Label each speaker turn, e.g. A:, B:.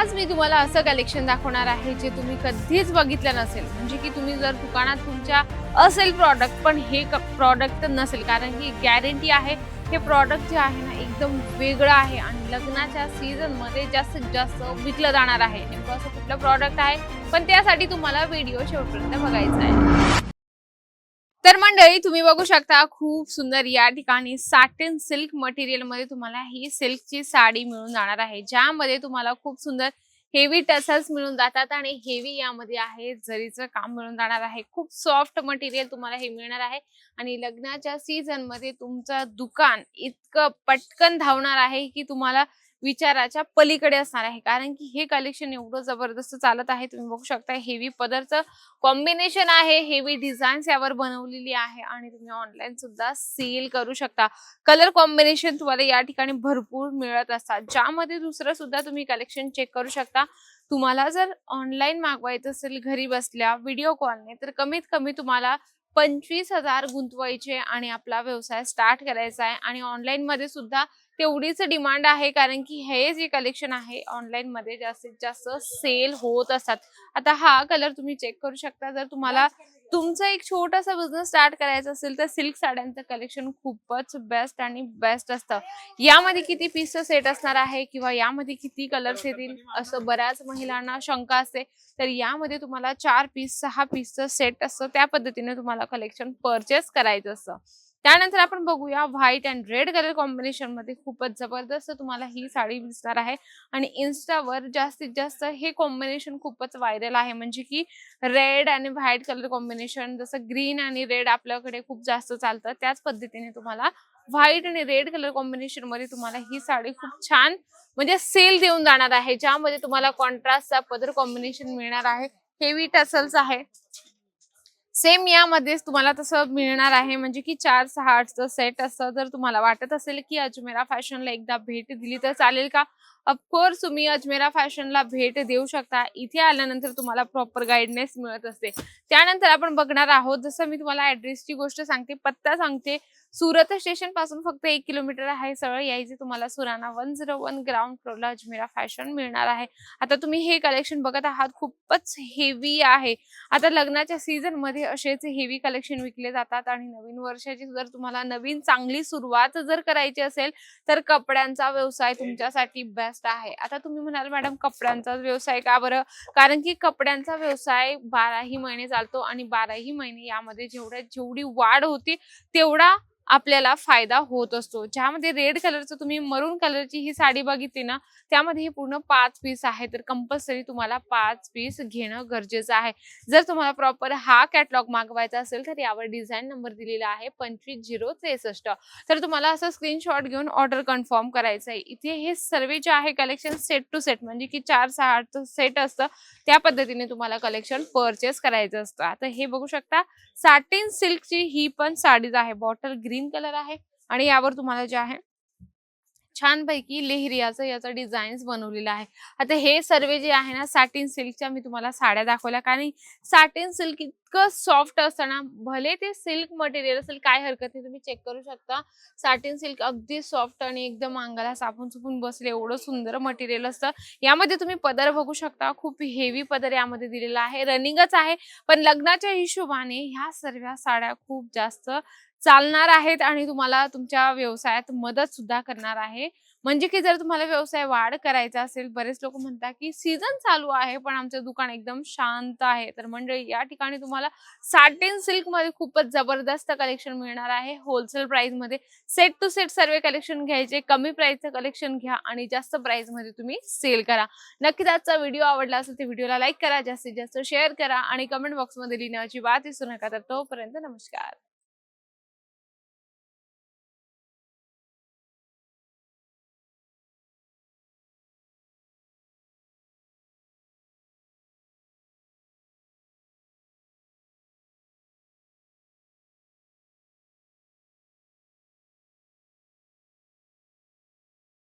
A: आज मी तुम्हाला असं कलेक्शन दाखवणार आहे जे तुम्ही कधीच बघितलं नसेल. म्हणजे की तुम्ही जर दुकानात तुमच्या असेल प्रॉडक्ट पण हे प्रॉडक्ट नसेल. कारण की गॅरंटी आहे हे प्रॉडक्ट जे आहे ना एकदम वेगळं आहे. आणि लग्नाच्या सीझनमध्ये जास्तीत जास्त विकलं जाणार आहे. नेमकं असं कुठलं प्रॉडक्ट आहे? पण त्यासाठी तुम्हाला व्हिडिओ शेवटपर्यंत बघायचा आहे. तर मंडळी तुम्ही बघू शकता खूप सुंदर या ठिकाणी साटन सिल्क मटेरियलमध्ये तुम्हाला ही सिल्कची साडी मिळून जाणार आहे. ज्यामध्ये तुम्हाला खूप सुंदर हेवी टसल्स मिळून जातात आणि हेवी यामध्ये आहे जरीचं काम मिळून जाणार आहे. खूप सॉफ्ट मटेरियल तुम्हाला हे मिळणार आहे. आणि लग्नाच्या सीझनमध्ये तुमचं दुकान इतकं पटकन धावणार आहे की तुम्हाला विचाराच्या पलीकडे असणार आहे. कारण की हे कलेक्शन एवढं जबरदस्त चालत आहे तुम्ही बघू शकता हेवी पदरचं कॉम्बिनेशन आहे हेवी डिझाईन्स यावर बनवलेली आहे आणि तुम्ही ऑनलाईन सुद्धा सेल करू शकता. कलर कॉम्बिनेशन तुम्हाला या ठिकाणी भरपूर मिळत असतात. ज्यामध्ये दुसरं सुद्धा तुम्ही कलेक्शन चेक करू शकता. तुम्हाला जर ऑनलाईन मागवायचं असेल घरी बसल्या व्हिडिओ कॉलने तर कमीत कमी तुम्हाला पंचवीस हजार गुंतवायचे आणि आपला व्यवसाय स्टार्ट करायचा आहे. आणि ऑनलाईन मध्ये सुद्धा तेवढीच डिमांड आहे कारण की हे जे कलेक्शन आहे ऑनलाईन मध्ये जास्तीत जास्त सेल होत असतात. आता हा कलर तुम्ही चेक करू शकता. जर तुम्हाला तुमचा एक छोटासा बिझनेस स्टार्ट करायचा असेल तर सिल्क साड्यांचं कलेक्शन खूपच बेस्ट आणि बेस्ट असतं. यामध्ये किती पीसचं सेट असणार आहे किंवा यामध्ये किती कलर्स येतील? असं बऱ्याच महिलांना शंका असते. तर यामध्ये तुम्हाला चार पीस सहा पीसचं सेट असतं. त्या पद्धतीने तुम्हाला कलेक्शन परचेस करायचं असतं. त्यानंतर आपण बघूया व्हाईट अँड रेड कलर कॉम्बिनेशनमध्ये खूपच जबरदस्त तुम्हाला ही साडी दिसणार आहे. आणि इन्स्टावर जास्तीत जास्त हे कॉम्बिनेशन खूपच व्हायरल आहे. म्हणजे की रेड आणि व्हाईट कलर कॉम्बिनेशन जसं ग्रीन आणि रेड आपल्याकडे खूप जास्त चालतं त्याच पद्धतीने तुम्हाला व्हाईट आणि रेड कलर कॉम्बिनेशनमध्ये तुम्हाला ही साडी खूप छान म्हणजे सेल देऊन जाणार आहे. ज्यामध्ये तुम्हाला कॉन्ट्रास्टचा पदर कॉम्बिनेशन मिळणार आहे. हेवी टसल्स आहे. सेम यामध्येच तुम्हाला तसं मिळणार आहे. म्हणजे की चार सहा आठचं सेट असं जर तुम्हाला वाटत असेल की अजमेरा फॅशनला एकदा भेट दिली तर चालेल का? ऑफकोर्स तुम्ही अजमेरा फॅशनला भेट देऊ शकता. इथे आल्यानंतर तुम्हाला प्रॉपर गाईडनेस मिळत असते. त्यानंतर आपण बघणार आहोत. जसं मी तुम्हाला ऍड्रेसची गोष्ट सांगते पत्ता सांगते. सुरत स्टेशनपासून फक्त एक किलोमीटर आहे. सरळ यायचे तुम्हाला Surana one zero one ground फ्लोरला Ajmera fashion मिळणार आहे. आता तुम्ही हे कलेक्शन बघत आहात खूपच हेवी आहे. आता लग्नाच्या सीझनमध्ये असेच हेवी कलेक्शन विकले जातात आणि नवीन वर्षाची जर तुम्हाला नवीन चांगली सुरुवात जर करायची असेल तर कपड्यांचा व्यवसाय तुमच्यासाठी बेस्ट आहे. आता तुम्ही म्हणाल मॅडम कपड्यांचा व्यवसाय का बरं? कारण की कपड्यांचा व्यवसाय बाराही महिने चालतो आणि बाराही महिने यामध्ये जेवढ्या जेवढी वाढ होती तेवढा आपल्याला फायदा होत असतो. ज्यामध्ये रेड कलरचं तुम्ही मरून कलरची ही साडी बघितली ना त्यामध्ये हे पूर्ण पाच पीस आहे. तर कंपल्सरी तुम्हाला पाच पीस घेणं गरजेचं आहे. जर तुम्हाला प्रॉपर हा कॅटलॉग मागवायचा असेल तर यावर डिझाईन नंबर दिलेला आहे पंचवीस झिरो त्रेसष्ट. तर तुम्हाला असं स्क्रीनशॉट घेऊन ऑर्डर कन्फर्म करायचं आहे इथे हे सर्व जे आहे कलेक्शन सेट टू सेट म्हणजे की चार सहा आठ सेट असतं त्या पद्धतीने तुम्हाला कलेक्शन परचेस करायचं असतं. आता हे बघू शकता साटीन सिल्कची ही पण साडीज आहे बॉटल ग्रीन ग्रीन कलर आहे आणि यावर तुम्हाला जे आहे छानपैकी लेहरियाचं याचा डिझाईन्स बनवलेला आहे. आता हे सर्व जे आहे ना साटिन सिल्कच्या मी तुम्हाला साड्या दाखवल्या. कारण साटिन सिल्क इतकं सॉफ्ट असतं ना भले ते सिल्क मटेरियल असेल काय हरकत नाही तुम्ही चेक करू शकता. साटिन सिल्क अगदी सॉफ्ट आणि एकदम अंगाला सापून सुपून बसले एवढं सुंदर मटेरियल असतं. यामध्ये तुम्ही पदर बघू शकता खूप हेवी पदर यामध्ये दिलेला आहे. रनिंगच आहे पण लग्नाच्या हिशोबाने ह्या सर्व साड्या खूप जास्त चालणार आहेत आणि तुम्हाला तुमच्या व्यवसायात मदत सुद्धा करणार आहे. म्हणजे की जर तुम्हाला व्यवसाय वाढ करायचा असेल बरेच लोक म्हणतात की सीझन चालू आहे पण आमचं दुकान एकदम शांत आहे. तर मंडळी या ठिकाणी तुम्हाला साटिन सिल्कमध्ये खूपच जबरदस्त कलेक्शन मिळणार आहे. होलसेल प्राइसमध्ये सेट टू सेट सर्व कलेक्शन घ्यायचे कमी प्राइसचं कलेक्शन घ्या आणि जास्त प्राइसमध्ये तुम्ही सेल करा. नक्कीच आजचा व्हिडिओ आवडला असेल तर व्हिडिओला लाईक करा जास्तीत जास्त शेअर करा आणि कमेंट बॉक्समध्ये लिहिण्याची बात विसरू नका. तर तोपर्यंत नमस्कार.